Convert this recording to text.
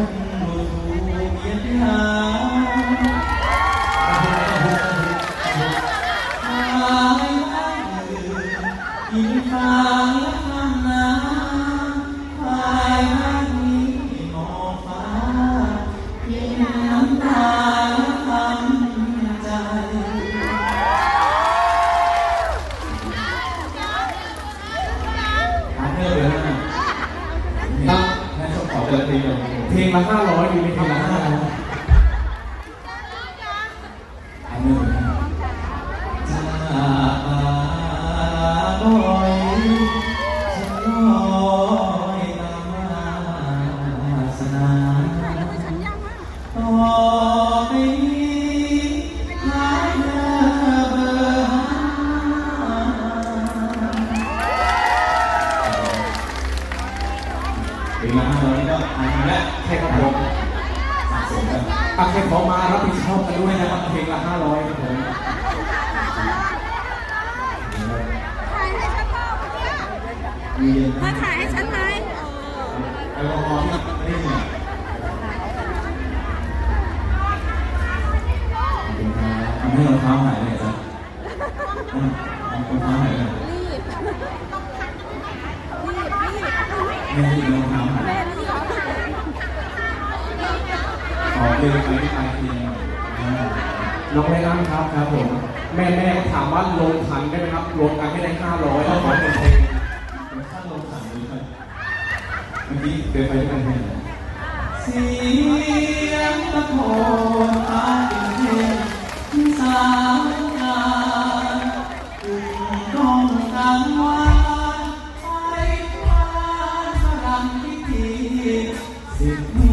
นดูถูกเหยียดหาหายบ้านอื่นกินฟางและทำน้ำควายบ้มีหมองฟ้ากินน้ำตาและทำใจ พาร์ทเนอร์เยอะมากครับงั้นต้องขอเจอทีเดีย เพลงละห้าร้อยดีไหมเพลงละห้าร้อย ถึงมาห้าร้อยก็อันนี้แหละใช่ครับผมสะสมกันอะใครขอมารับผิดชอบกันด้วยนะครับเพลงละห้าร้อยครับผมมีเย็นมาถ่ายให้ฉันไหมแอลกอฮอล์ไม่ได้เนี่ยทำให้รองเท้าหายเลยจ้ะรองเท้าหายเลย รีบ รีบ รีบ ไม่ใช่รองเท้าหายแม่รีบขอเดินไปที่ปลายเตีน้องไรอันครับครับผม แม่แม่ถามว่าลงทันได้ไหมครับรวมกันไม่ได้ห้าร้อยแล้วขอเป็นเพลงเป็นข้าลงขันเลยเมื่อกี้เดินไปด้วยกันเสียงตะโกน วั